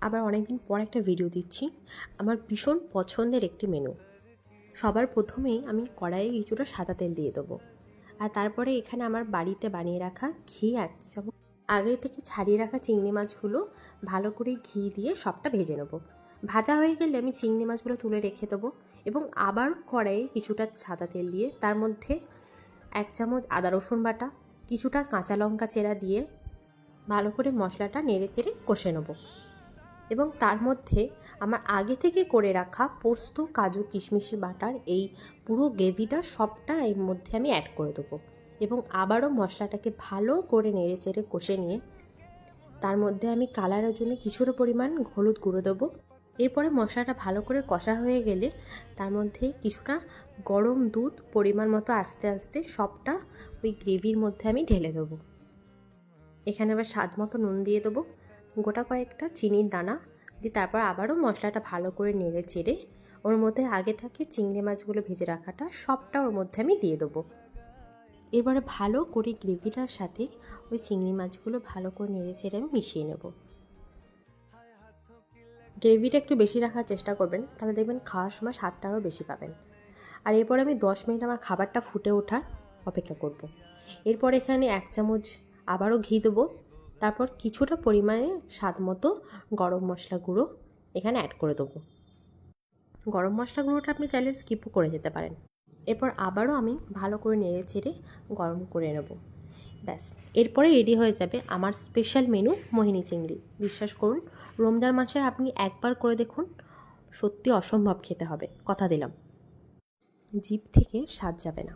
আবার অনেকদিন পর একটা ভিডিও দিচ্ছি। আমার ভীষণ পছন্দের একটি মেনু সবার প্রথমেই আমি কড়াইয়ে কিছুটা সাদা তেল দিয়ে দেবো। আর তারপরে এখানে আমার বাড়িতে বানিয়ে রাখা ঘি এক চামচ আগে থেকে ছাড়িয়ে রাখা চিংড়ি মাছগুলো ভালো করে ঘি দিয়ে সবটা ভেজে নেব। ভাজা হয়ে গেলে আমি চিংড়ি মাছগুলো তুলে রেখে দেবো এবং আবার কড়াইয়ে কিছুটা সাদা তেল দিয়ে তার মধ্যে এক চামচ আদা রসুন বাটা, কিছুটা কাঁচা লঙ্কা চেরা দিয়ে ভালো করে মশলাটা নেড়ে চেড়ে কষে নেব। এবং তার মধ্যে আমার আগে থেকে করে রাখা পোস্ত, কাজু, কিশমিশি বাটার, এই পুরো গ্রেভিটা সবটা এর মধ্যে আমি অ্যাড করে দেবো। এবং আবারও মশলাটাকে ভালো করে নেড়ে চেড়ে কষে নিয়ে তার মধ্যে আমি কালারের জন্য কিছুটা পরিমাণ হলুদ গুঁড়ো দেবো। এরপরে মশলাটা ভালো করে কষা হয়ে গেলে তার মধ্যে কিছুটা গরম দুধ পরিমাণ মতো আস্তে আস্তে সবটা ওই গ্রেভির মধ্যে আমি ঢেলে দেবো। এখানে আবার স্বাদ মতো নুন দিয়ে দেবো। গোটা কয়েকটা চিনির দানা দিয়ে তারপর আবারও মশলাটা ভালো করে নেড়ে চেড়ে ওর মধ্যে আগে থাকে চিংড়ি মাছগুলো ভেজে রাখাটা, সবটা ওর মধ্যে আমি দিয়ে দেবো। এবারে ভালো করে গ্রেভিটার সাথে ওই চিংড়ি মাছগুলো ভালো করে নেড়ে চেড়ে আমি মিশিয়ে নেব। গ্রেভিটা একটু বেশি রাখার চেষ্টা করবেন, তাহলে দেখবেন খাওয়ার সময় স্বাদটা আরও বেশি পাবেন। আর এরপর আমি দশ মিনিট আমার খাবারটা ফুটে ওঠার অপেক্ষা করব। এরপর এখানে এক চামচ আবারও ঘি দেবো তারপর কিছুটা পরিমাণে স্বাদ মতো গরম মশলা গুঁড়ো এখানে অ্যাড করে দেবো। গরম মশলা গুঁড়োটা আপনি চাইলে স্কিপও করে যেতে পারেন। এরপর আবারও আমি ভালো করে নেড়ে চেড়ে গরম করে নেব। ব্যাস, এরপরে রেডি হয়ে যাবে আমার স্পেশাল মেনু মোহিনী চিংড়ি। বিশ্বাস করুন, রমজান মাসে আপনি একবার করে দেখুন, সত্যি অসম্ভব খেতে হবে। কথা দিলাম। জিপ থেকে স্বাদ যাবে না।